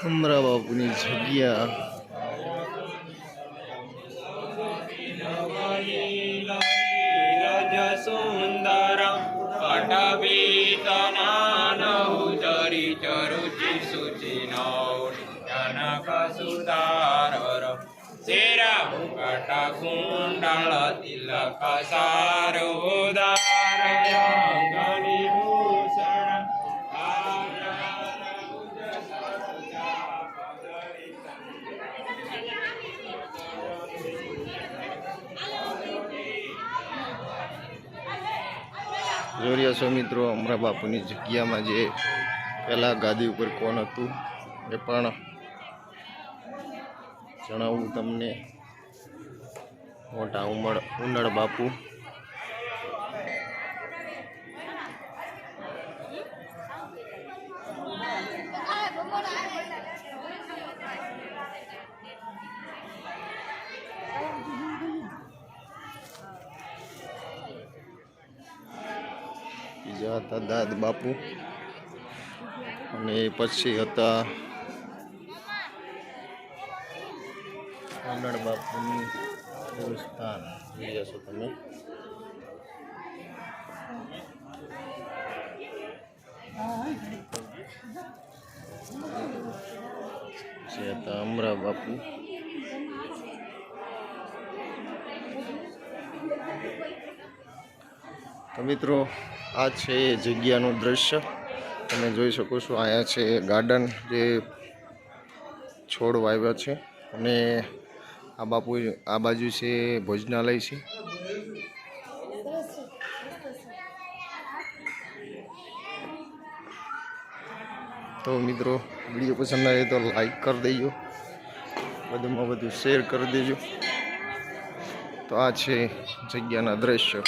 અમરા બાપુની જગ્યા નીરજ સુંદર પટવીતનાન ઉદરી ચરુચિ શુચિ જનક સુતાર શેર મુકટ કુંડળ તિલક સાર જોઈ રહ્યા છો મિત્રો અમરા બાપુની જગ્યામાં જે પહેલાં ગાદી ઉપર કોણ હતું એ પણ જણાવું તમને. મોટા ઉમળ ઉનળ બાપુ. બીજા હતા દાદ બાપુ. અને પછી હતા ઉંડળ બાપુનું એવું સ્થાન જોઈ જશો તમે. જે હતા અમરા બાપુ. તો મિત્રો આ છે જગ્યાનું દ્રશ્ય. તમે જોઈ શકો છો અહીંયા છે ગાર્ડન જે છોડ વાવ્યા છે. અને આ બાપુ આ બાજુ છે ભોજનાલય છે. તો મિત્રો, વીડિયો પસંદ આવે તો લાઈક કરી દેજો. વધુમાં વધુ શેર કરી દેજો. તો આ છે જગ્યાના દ્રશ્યો.